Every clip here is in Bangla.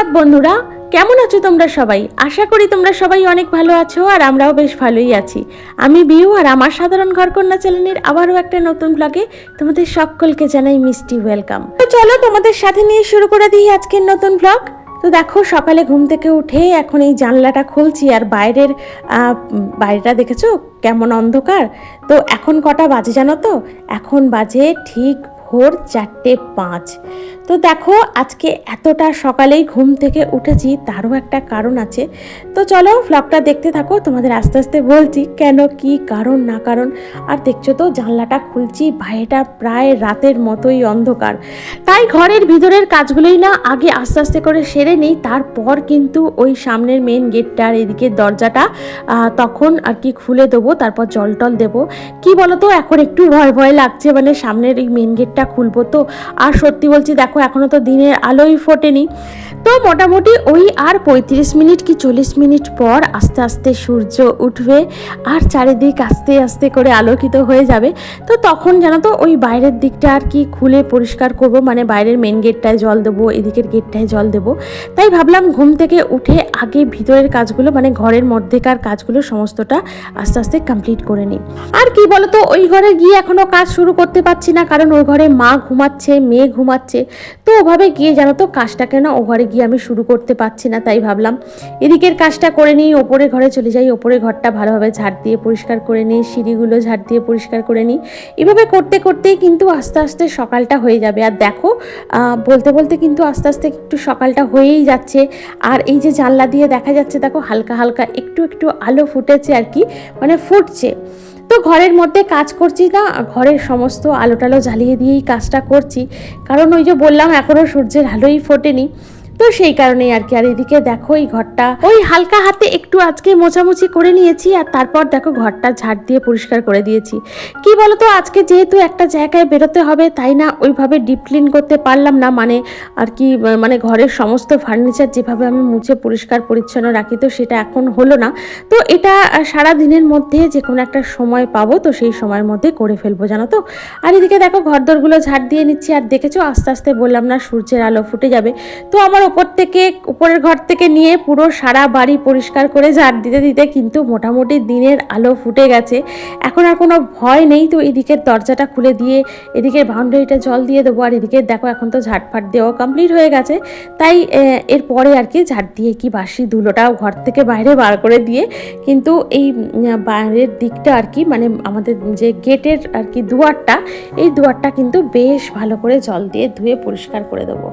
সুপ্রভাত বন্ধুরা। কেমন আছো তোমরা সবাই? আশা করি তোমরা সবাই অনেক ভালো আছো আর আমরাও বেশ ভালোই আছি। আমি বিউ আর আমার সাধারণ ঘরকন্যা চ্যানেলের আবারও একটা নতুন ব্লগে তোমাদের সকলকে জানাই মিষ্টি ওয়েলকাম তো চলো তোমাদের সাথে নিয়ে শুরু করে দিই আজকের নতুন ব্লগ তো দেখো, সকালে ঘুম থেকে উঠে এখন এই জানলাটা খুলছি আর বাইরের বাইরেটা দেখেছ? কেমন অন্ধকার। তো এখন কটা বাজে জানো তো? এখন বাজে ঠিক ভোর চারটে পাঁচ। তো দেখো, আজকে এতটা সকালেই ঘুম থেকে উঠেছি, তারও একটা কারণ আছে। তো চলো ব্লগটা দেখতে থাকো, তোমাদের আস্তে আস্তে বলছি কেন, কি কারণ, না কারণ। আর দেখছ তো, জানলাটা খুলছি বাইরেটা প্রায় রাতের মতোই অন্ধকার। তাই ঘরের ভিতরের কাজগুলোই না আগে আস্তে আস্তে করে সেরে নিই, তারপর কিন্তু ওই সামনের মেন গেটটার এদিকে দরজাটা তখন আর কি খুলে দেবো, তারপর জল টল দেবো। কি বলতো, এখন একটু ভয় ভয় লাগছে মানে সামনের এই মেন গেটটা খুলবো। তো, আর সত্যি বলছি, দেখো, এখনও তো দিনের আলোই ফোটেনি। তো, মোটামুটি ওই আর পঁয়ত্রিশ মিনিট কি চল্লিশ মিনিট পর আস্তে আস্তে সূর্য উঠবে আর চারিদিক আস্তে আস্তে করে আলোকিত হয়ে যাবে। তো, তখন জানো তো, ওই বাইরের দিকটা আর কি খুলে পরিষ্কার করব মানে বাইরের মেন গেটটায় জল দেবো, এদিকের গেটটায় জল দেবো। তাই ভাবলাম ঘুম থেকে উঠে আগে ভিতরের কাজগুলো মানে ঘরের মধ্যেকার কাজগুলো সমস্তটা আস্তে আস্তে কমপ্লিট করে নিই। আর কি বলতো, ওই ঘরে গিয়ে এখনও কাজ শুরু করতে পারছি না, কারণ ওই ঘরে মা ঘুমাচ্ছে, মেয়ে ঘুমাচ্ছে, তো ওভাবে গিয়ে জানো তো কাজটাকে না ও ঘরে গিয়ে আমি শুরু করতে পারছি না তাই ভাবলাম, এদিকের কাজটা করে নিই, ওপরে ঘরে চলে যাই, ওপরে ঘরটা ভালোভাবে ঝাড় দিয়ে পরিষ্কার করে নিই, সিঁড়িগুলো ঝাড় দিয়ে পরিষ্কার করে নিই, এভাবে করতে করতেই কিন্তু আস্তে আস্তে সকালটা হয়ে যাবে। আর দেখো বলতে বলতে কিন্তু আস্তে আস্তে একটু সকালটা হয়েই যাচ্ছে। আর এই যে জানলা দিয়ে দেখা যাচ্ছে, দেখো হালকা হালকা একটু একটু আলো ফুটেছে আর কি মানে ফুটছে। তো ঘরের মধ্যে কাজ করছি না, ঘরের সমস্ত আলো টালো জ্বালিয়ে দিয়েই কাজটা করছি। কারণ ওই যে বললাম এখনও সূর্যের আলোই ফোটেনি। তো সেই কারণেই আর কি। আর এদিকে দেখো এই ঘরটা। ওই হালকা হাতে একটু আজকে মোছামুছি করে নিয়েছি আর তারপর দেখো ঘরটা ঝাড় দিয়ে পরিষ্কার করে দিয়েছি। কি বলতো, আজকে যেহেতু একটা জায়গায় বেরোতে হবে, তাই না ওইভাবে ডিপ ক্লিন করতে পারলাম না। মানে আর কি মানে ঘরের সমস্ত ফার্নিচার যেভাবে আমি মুছে পরিষ্কার পরিচ্ছন্ন রাখি, তো সেটা এখন হলো না। তো এটা সারা দিনের মধ্যে যে কোনো একটা সময় পাবো, তো সেই সময়ের মধ্যে করে ফেলব, জানো তো? আর এদিকে দেখো ঘরদোরগুলো ঝাড় দিয়ে নিচ্ছি। আর দেখেছ, আস্তে আস্তে বললাম না, সূর্যের আলো ফুটে যাবে। তো আমার ওপর থেকে, উপরের ঘর থেকে নিয়ে পুরো সারা বাড়ি পরিষ্কার করে ঝাড় দিতে দিতে কিন্তু মোটামুটি দিনের আলো ফুটে গেছে। এখন আর কোনো ভয় নেই, তো এদিকের দরজাটা খুলে দিয়ে এদিকের বাউন্ডারিটা জল দিয়ে দেবো, আর এদিকে দেখো এখন তো ঝাড়ফাট দেওয়া কমপ্লিট হয়ে গেছে। তাই এরপরে আর কি ঝাড় দিয়ে কি বাসি ধুলোটাও ঘর থেকে বাইরে বার করে দিয়ে, কিন্তু এই বাইরের দিকটা আর কি মানে আমাদের যে গেটের আর কি দুয়ারটা, এই দুয়ারটা কিন্তু বেশ ভালো করে জল দিয়ে ধুয়ে পরিষ্কার করে দেবো।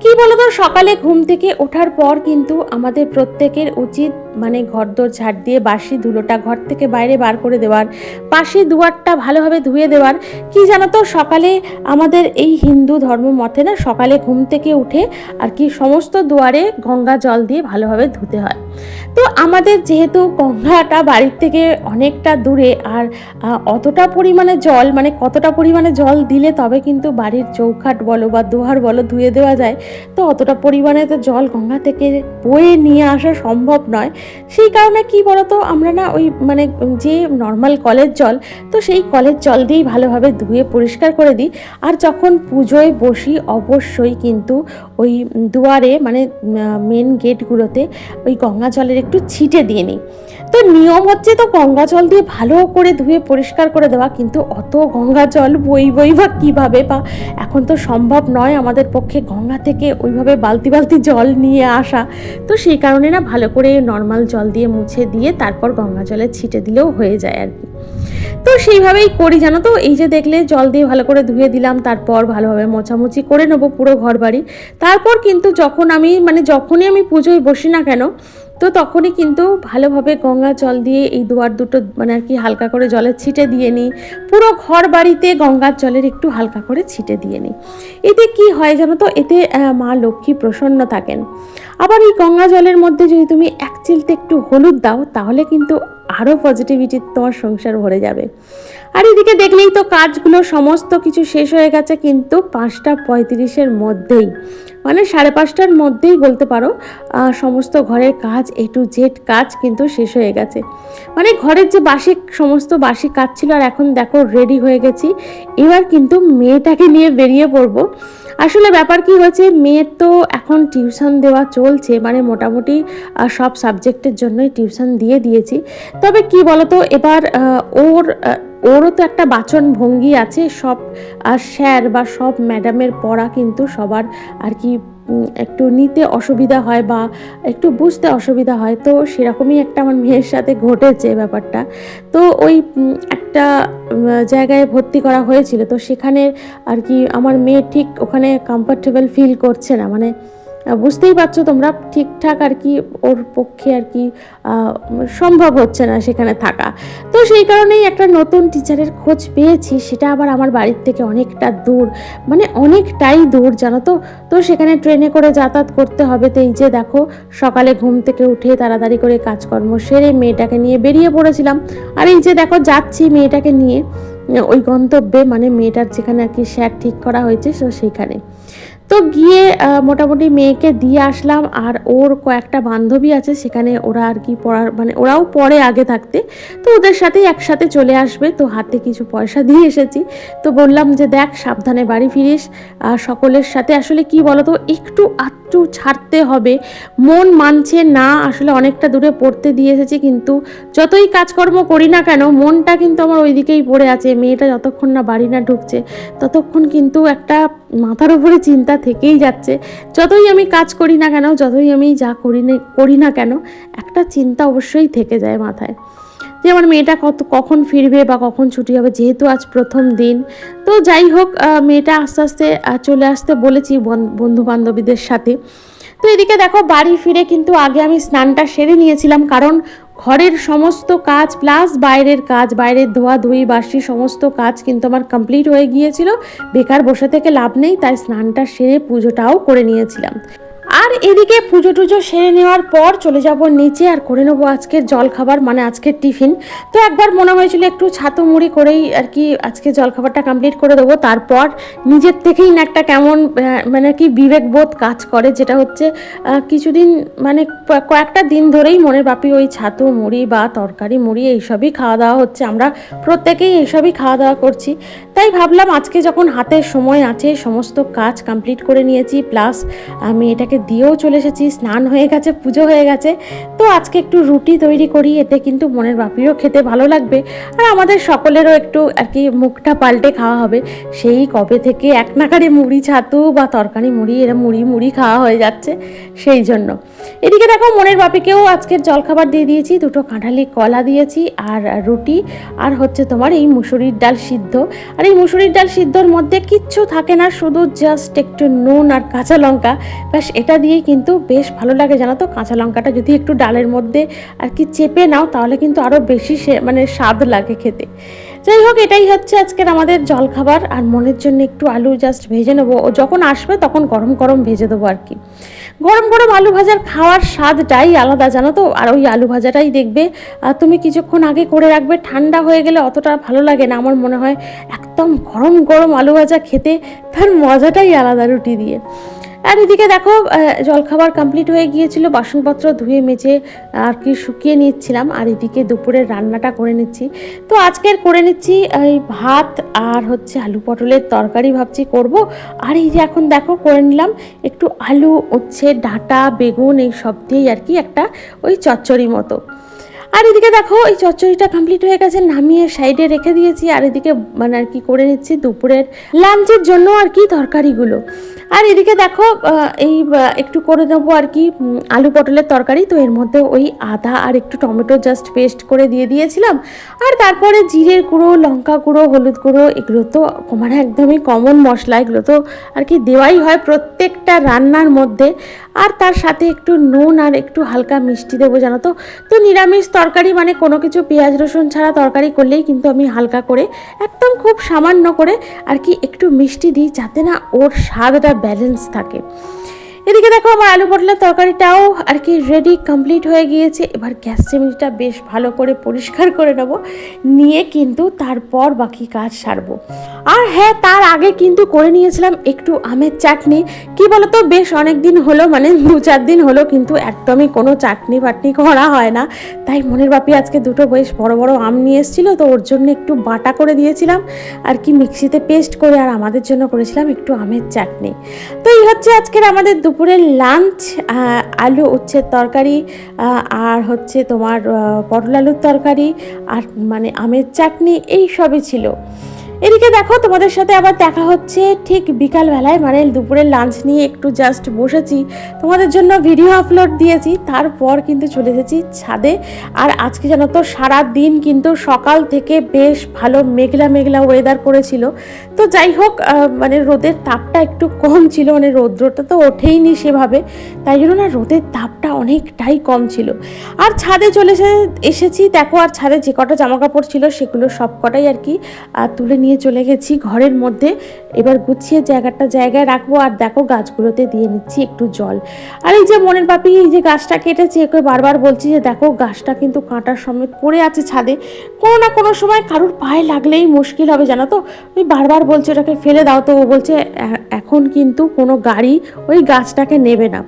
কি বলতো, সকালে ঘুম থেকে ওঠার পর কিন্তু আমাদের প্রত্যেকের উচিত মানে ঘরদোর ঝাড় দিয়ে বাসি ধুলোটা ঘর থেকে বাইরে বার করে দেওয়ার, পাশে দুয়ারটা ভালোভাবে ধুয়ে দেওয়ার, কি জানো তো সকালে আমাদের এই হিন্দু ধর্ম মতে না সকালে ঘুম থেকে উঠে আর কি সমস্ত দুয়ারে গঙ্গা জল দিয়ে ভালোভাবে ধুতে হয়। তো আমাদের যেহেতু গঙ্গাটা বাড়ির থেকে অনেকটা দূরে আর অতটা পরিমাণে জল মানে কতটা পরিমাণে জল দিলে তবে কিন্তু বাড়ির চৌখাট বলো বা দুয়ার বলো ধুয়ে দেওয়া যায়, তো অতটা পরিমাণে তো জল গঙ্গা থেকে বয়ে নিয়ে আসা সম্ভব নয়। সেই কারণে কি বলতো, আমরা না ওই মানে যে নর্মাল কলের জল, তো সেই কলের জল দিয়েই ভালোভাবে ধুয়ে পরিষ্কার করে দিই। আর যখন পুজোয় বসি, অবশ্যই কিন্তু ওই দুয়ারে মানে মেন গেটগুলোতে ওই গঙ্গা জলের একটু ছিটে দিয়ে নিই। তো নিয়ম হচ্ছে তো গঙ্গা জল দিয়ে ভালো করে ধুয়ে পরিষ্কার করে দেওয়া, কিন্তু অত গঙ্গা জল বই বই বা কীভাবে বা এখন তো সম্ভব নয় আমাদের পক্ষে গঙ্গা থেকে ওইভাবে বালতি বালতি জল নিয়ে আসা। তো সেই কারণে না ভালো করে নর্মাল জল দিয়ে মুছে দিয়ে তারপর গঙ্গা জলে ছিটে দিলেও হয়ে যায় আর কি। তো সেইভাবেই করি জানো তো, এই যে দেখলে জল দিয়ে ভালো করে ধুয়ে দিলাম, তারপর ভালোভাবে মোছামুছি করে নেব পুরো ঘর বাড়ি তারপর কিন্তু যখন আমি মানে যখনই আমি পুজোয় বসি না কেন তো তখনই কিন্তু ভালোভাবে গঙ্গা জল দিয়ে এই দুয়ার দুটো মানে আর কি হালকা করে জলের ছিটে দিয়ে নিই। পুরো ঘর বাড়িতে গঙ্গার জলের একটু হালকা করে ছিটে দিয়ে নিই। এতে কি হয় জানো তো? এতে মা লক্ষ্মী প্রসন্ন থাকেন। আবার এই গঙ্গা জলের মধ্যে যদি তুমি এক চিলতে একটু হলুদ দাও, তাহলে কিন্তু আরও পজিটিভিটি তোমার সংসার ভরে যাবে। আর এদিকে দেখলেই তো কাজগুলো সমস্ত কিছু শেষ হয়ে গেছে, কিন্তু পাঁচটা পঁয়ত্রিশের মধ্যেই মানে সাড়ে পাঁচটার মধ্যেই বলতে পারো সমস্ত ঘরের কাজ এ টু জেড কাজ কিন্তু শেষ হয়ে গেছে। মানে ঘরের যে বাসি সমস্ত বাসি কাজ ছিল, আর এখন দেখো রেডি হয়ে গেছি। এবার কিন্তু মেয়েটাকে নিয়ে বেরিয়ে পড়ব। আসলে ব্যাপার কি হয়েছে, মেয়ের তো এখন টিউশন দেওয়া চলছে মানে মোটামুটি সব সাবজেক্টের জন্যই টিউশন দিয়ে দিয়েছি। তবে কি বলতো, এবার ওর ওরও তো একটা বাচন ভঙ্গি আছে, সব স্যার বা সব ম্যাডামের পড়া কিন্তু সবার আর কি একটু নিতে অসুবিধা হয় বা একটু বুঝতে অসুবিধা হয়। তো সেরকমই একটা আমার মেয়ের সাথে ঘটেছে ব্যাপারটা। তো ওই একটা জায়গায় ভর্তি করা হয়েছিল। তো সেখানে আর কি আমার মেয়ে ঠিক ওখানে কমফর্টেবল ফিল করছে না। মানে বুঝতেই পারছ তোমরা ঠিকঠাক আর কি ওর পক্ষে আর কি সম্ভব হচ্ছে না সেখানে থাকা। তো সেই কারণেই একটা নতুন টিচারের খোঁজ পেয়েছি, সেটা আবার আমার বাড়ির থেকে অনেকটা দূর মানে অনেকটাই দূর, জানো তো? তো সেখানে ট্রেনে করে যাতায়াত করতে হবে। তো এই যে দেখো, সকালে ঘুম থেকে উঠে তাড়াতাড়ি করে কাজকর্ম সেরে মেয়েটাকে নিয়ে বেরিয়ে পড়েছিলাম। আর এই যে দেখো, যাচ্ছি মেয়েটাকে নিয়ে, ওই গন্তব্যে মানে মেয়েটার যেখানে আর কি স্যার ঠিক করা হয়েছে তো সেইখানে তো গিয়ে মোটামুটি মেয়েকে দিয়ে আসলাম আর ওর কয়েকটা বান্ধবী আছে সেখানে ওরা আর কি পড়ার মানে ওরাও পড়ে আগে থাকতে। তো ওদের সাথেই একসাথে চলে আসবে, তো হাতে কিছু পয়সা দিয়ে এসেছি। তো বললাম যে দেখ, সাবধানে বাড়ি ফিরিস। আর সকলের সাথে আসলে কি বলতো, একটু আটটু ছাড়তে হবে। মন মানছে না, আসলে অনেকটা দূরে পড়তে দিয়ে এসেছি, কিন্তু যতই কাজকর্ম করি না কেন, মনটা কিন্তু আমার ওইদিকেই পড়ে আছে। মেয়েটা যতক্ষণ না বাড়ি না ঢুকছে, ততক্ষণ কিন্তু একটা মাথার উপরে চিন্তা থেকেই যাচ্ছে। যতই আমি কাজ করি না কেন, যতই আমি যা করি না করি না কেন, একটা চিন্তা অবশ্যই থেকে যায় মাথায়। যে আমার মেয়েটা কত, কখন ফিরবে বা কখন ছুটি হবে, যেহেতু আজ প্রথম দিন। তো যাই হোক মেয়েটা আস্তে আস্তে চলে আসতে বলেছি বন্ধু বান্ধবীদের সাথে। তো এদিকে দেখো, বাড়ি ফিরে কিন্তু আগে আমি স্নানটা সেরে নিয়েছিলাম, কারণ ঘরের সমস্ত কাজ প্লাস বাইরের কাজ, বাইরের ধোয়া ধুই বাসি সমস্ত কাজ কিন্তু আমার কমপ্লিট হয়ে গিয়েছিল। বেকার বসে থেকে লাভ নেই, তাই স্নানটা সেরে পুজোটাও করে নিয়েছিলাম। আর এদিকে পুজো টুজো সেরে নেওয়ার পর চলে যাব নিচে আর করে নেব আজকের জল খাবার মানে আজকের টিফিন। তো একবার মনে হয়েছিল একটু ছাতু মুড়ি করেই আর কি আজকে জল খাবারটা কমপ্লিট করে দেবো। তারপর নিজের থেকেই না একটা কেমন মানে কি বিবেকবোধ কাজ করে, যেটা হচ্ছে কিছুদিন মানে কয়েকটা দিন ধরেই মনের বাপি ওই ছাতু মুড়ি বা তরকারি মুড়ি এইসবই খাওয়া দাওয়া হচ্ছে। আমরা প্রত্যেকেই এইসবই খাওয়া দাওয়া করছি। তাই ভাবলাম আজকে যখন হাতে সময় আছে, সমস্ত কাজ কমপ্লিট করে নিয়েছি। প্লাস আমি এটাকে দিয়েও চলে এসেছি, স্নান হয়ে গেছে, পুজো হয়ে গেছে। তো আজকে একটু রুটি তৈরি করি, এতে কিন্তু মনের বাপিরও খেতে ভালো লাগবে। আর আমাদের সকলেরও একটু আর কি মুখটা পাল্টে খাওয়া হবে। সেই কবে থেকে এক নাকারে মুড়ি ছাতু বা তরকারি মুড়ি, এরা মুড়ি মুড়ি খাওয়া হয়ে যাচ্ছে, সেই জন্য। এদিকে দেখো, মনের বাপিকেও আজকের জলখাবার দিয়ে দিয়েছি, দুটো কাঁঠালি কলা দিয়েছি আর রুটি। আর হচ্ছে তোমার এই মুসুরির ডাল সিদ্ধ। আর এই মুসুরির ডাল সিদ্ধর মধ্যে কিচ্ছু থাকে না, শুধু জাস্ট একটু নুন আর কাঁচা লঙ্কা। ব্যাস, এটা দিয়েই কিন্তু বেশ ভালো লাগে জানো তো? কাঁচা লঙ্কাটা যদি একটু ডালের মধ্যে আর কি চেপে নাও, তাহলে কিন্তু আরও বেশি মানে স্বাদ লাগে খেতে। যাই হোক, এটাই হচ্ছে আজকের আমাদের জলখাবার। আর মনের জন্য একটু আলু জাস্ট ভেজে নেব। ও যখন আসবে তখন গরম গরম ভেজে দেবো আর কি। গরম গরম আলু ভাজার খাওয়ার স্বাদটাই আলাদা জানো তো? আর ওই আলু ভাজাটাই দেখবে। আর তুমি কিছুক্ষণ আগে করে রাখবে, ঠান্ডা হয়ে গেলে অতটা ভালো লাগে না। আমার মনে হয় একদম গরম গরম আলু ভাজা খেতে, তার মজাটাই আলাদা রুটি দিয়ে। আর এদিকে দেখো জলখাবার কমপ্লিট হয়ে গিয়েছিল, বাসনপত্র ধুয়ে মেজে আর কি শুকিয়ে নিচ্ছিলাম, আর এদিকে দুপুরের রান্নাটা করে নিচ্ছি। তো আজকের করে নিচ্ছি, এই ভাত আর হচ্ছে আলু পটলের তরকারি ভাবছি করব। আর এই যে এখন দেখো, করে নিলাম একটু আলু হচ্ছে ডাটা, বেগুন, এই সব দিয়েই আর কি একটা ওই চচ্চড়ি মতো। আর এদিকে দেখো, এই চচ্চড়িটা কমপ্লিট হয়ে গেছে, নামিয়ে সাইডে রেখে দিয়েছি, আর এদিকে মানে আর কি করে নিচ্ছি দুপুরের লাঞ্চের জন্য আর কি তরকারিগুলো। আর এদিকে দেখো এই একটু করে নেব আর কি আলু পটলের তরকারি। তো এর মধ্যে ওই আদা আর একটু টমেটো জাস্ট পেস্ট করে দিয়ে দিয়েছিলাম। আর তারপরে জিরের গুঁড়ো, লঙ্কা গুঁড়ো, হলুদ গুঁড়ো, এগুলো তো মানে একদমই কমন মশলা, এগুলো তো আর কি দেওয়াই হয় প্রত্যেকটা রান্নার মধ্যে। আর তার সাথে একটু নুন আর একটু হালকা মিষ্টি দেবো, জানো তো? তো নিরামিষ তরকারি মানে কোনো কিছু পেঁয়াজ, রসুন ছাড়া তরকারি করলেই কিন্তু আমি হালকা করে, একদম খুব সামান্য করে আর কি একটু মিষ্টি দিই, যাতে না ওর স্বাদটা ব্যালেন্স থাকে। এদিকে দেখো, আমার আলু পটলের তরকারিটাও আর কি রেডি কমপ্লিট হয়ে গিয়েছে। এবার গ্যাস চিমনিটা বেশ ভালো করে পরিষ্কার করে নেব। নিয়ে কিন্তু তারপর বাকি কাজ সারবো। আর হ্যাঁ তার আগে কিন্তু করে নিয়েছিলাম একটু আমের চাটনি। কি বলতো, বেশ অনেক দিন হলো মানে দু চার দিন হলো কিন্তু একদমই কোনো চাটনি বাটনি করা হয় না। তাই মনের বাপি আজকে দুটো বেশ বড় বড় আম নিয়ে এসেছিল, তো ওর জন্য একটু বাটা করে দিয়েছিলাম। আর কি মিক্সিতে পেস্ট করে আর আমাদের জন্য করেছিলাম একটু আমের চাটনি। তো এই হচ্ছে আজকের আমাদের দুপুরের লাঞ্চ আলু উচ্ছের তরকারি আর হচ্ছে তোমার পটল আলুর তরকারি, আর মানে আমের চাটনি, এই সবই ছিল। এদিকে দেখো, তোমাদের সাথে আবার দেখা হচ্ছে ঠিক বিকালবেলায় মানে দুপুরের লাঞ্চ নিয়ে একটু জাস্ট বসেছি। তোমাদের জন্য ভিডিও আপলোড দিয়েছি, তারপর কিন্তু চলে এসেছি ছাদে। আর আজকে জানো তো সারা দিন কিন্তু সকাল থেকে বেশ ভালো মেঘলা মেঘলা ওয়েদার করেছিল। তো যাই হোক মানে রোদের তাপটা একটু কম ছিল মানে রৌদ্রটা তো ওঠেইনি সেভাবে। তাই জন্য না রোদের তাপটা অনেকটাই কম ছিল। আর ছাদে চলে এসে, এসেছি, দেখো, আর ছাদে যে কটা জামা কাপড় ছিল, সেগুলো সব কটাই আর কি তুলে নিয়ে চলে গেছি ঘরের মধ্যে। এবার গুছিয়ে জায়গাটা জায়গায় রাখব আর দেখো গাছগুলোতে দিয়ে নিচ্ছি একটু জল। আর এই যে মনের পাপি এই যে গাছটা কেটেছে, একে বারবার বলছি যে দেখো গাছটা কিন্তু কাঁটার সমেত পড়ে আছে ছাদে। কোনো না কোনো সময় কারোর পায়ে লাগলেই মুশকিল হবে, জানো তো? ওই বারবার বলছে ওটাকে ফেলে দাও তো, ও বলছে এখন কিন্তু কোনো গাড়ি ওই গাছটাকে নেবে না।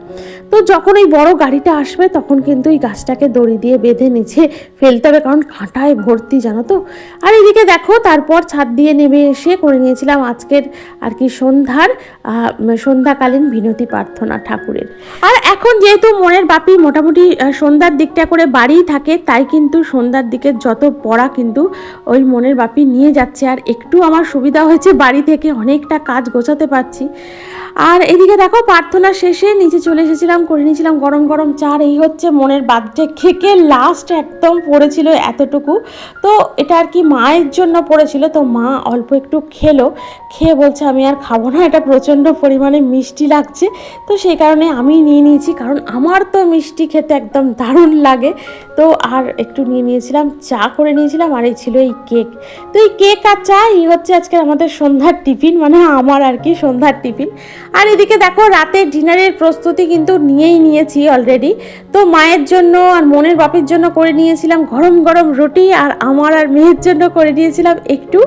তো যখন ওই বড় গাড়িটা আসবে, তখন কিন্তু ওই গাছটাকে দড়ি দিয়ে বেঁধে নিচে ফেলতে হবে, কারণ কাঁটায় ভর্তি, জানো তো? আর এদিকে দেখো, তারপর ছাদ দিয়ে নেমে এসে করে নিয়েছিলাম আজকের আর কি সন্ধ্যার সন্ধ্যাকালীন বিনতি প্রার্থনা ঠাকুরের। আর এখন যেহেতু মনের বাপি মোটামুটি সন্ধ্যার দিকটা করে বাড়িই থাকে, তাই কিন্তু সন্ধ্যার দিকে যত পড়া কিন্তু ওই মনের বাপি নিয়ে যাচ্ছে। আর একটু আমার সুবিধা হয়েছে, বাড়ি থেকে অনেকটা কাজ গোছাতে পারছি। আর এদিকে দেখো, প্রার্থনা শেষে নিচে চলে এসেছিলাম, করে নিয়েছিলাম গরম গরম চা আর এই হচ্ছে মনের বার্থডে কেকে লাস্ট একদম পড়েছিল এতটুকু। তো এটা আর কি মায়ের জন্য পড়েছিল, তো মা অল্প একটু খেলো, খেয়ে বলছে, আমি আর খাব না, এটা প্রচণ্ড পরিমাণে মিষ্টি লাগছে। তো সেই কারণে আমি নিয়ে নিয়েছি, কারণ আমার তো মিষ্টি খেতে একদম দারুণ লাগে। তো আর একটু নিয়ে নিয়েছিলাম, চা করে নিয়েছিলাম আর এই ছিল এই কেক। তো এই কেক আর চা, এই হচ্ছে আজকে আমাদের সন্ধ্যার টিফিন মানে আমার আর কি সন্ধ্যার টিফিন। আর এদিকে দেখো রাতের ডিনারের প্রস্তুতি কিন্তু নিয়েই নিয়েছি অলরেডি তো মায়ের জন্য আর মনের বাপের জন্য করে নিয়েছিলাম গরম গরম রুটি আর আমার আর মেয়ের জন্য করে নিয়েছিলাম একটু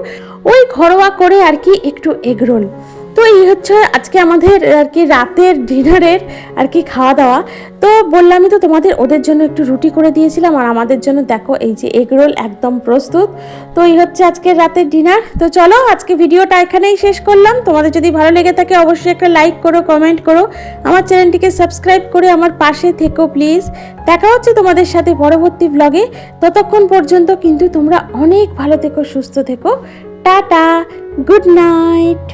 ওই ঘরোয়া করে আর কি একটু এগরোল তো এই হচ্ছে আজকে আমাদের আর কি রাতের ডিনারের আর কি খাওয়া দাওয়া তো বললামই তো তোমাদের ওদের জন্য একটু রুটি করে দিয়েছিলাম আর আমাদের জন্য দেখো এই যে এগরোল একদম প্রস্তুত। তো এই হচ্ছে আজকের রাতের ডিনার। তো চলো আজকে ভিডিওটা এখানেই শেষ করলাম। তোমাদের যদি ভালো লেগে থাকে অবশ্যই একটা লাইক করো, কমেন্ট করো। আমার চ্যানেলটিকে সাবস্ক্রাইব করে আমার পাশে থেকো প্লিজ। দেখা হচ্ছে তোমাদের সাথে পরবর্তী ব্লগে ততক্ষণ পর্যন্ত কিন্তু তোমরা অনেক ভালো থেকো, সুস্থ থেকো। Tata, good night.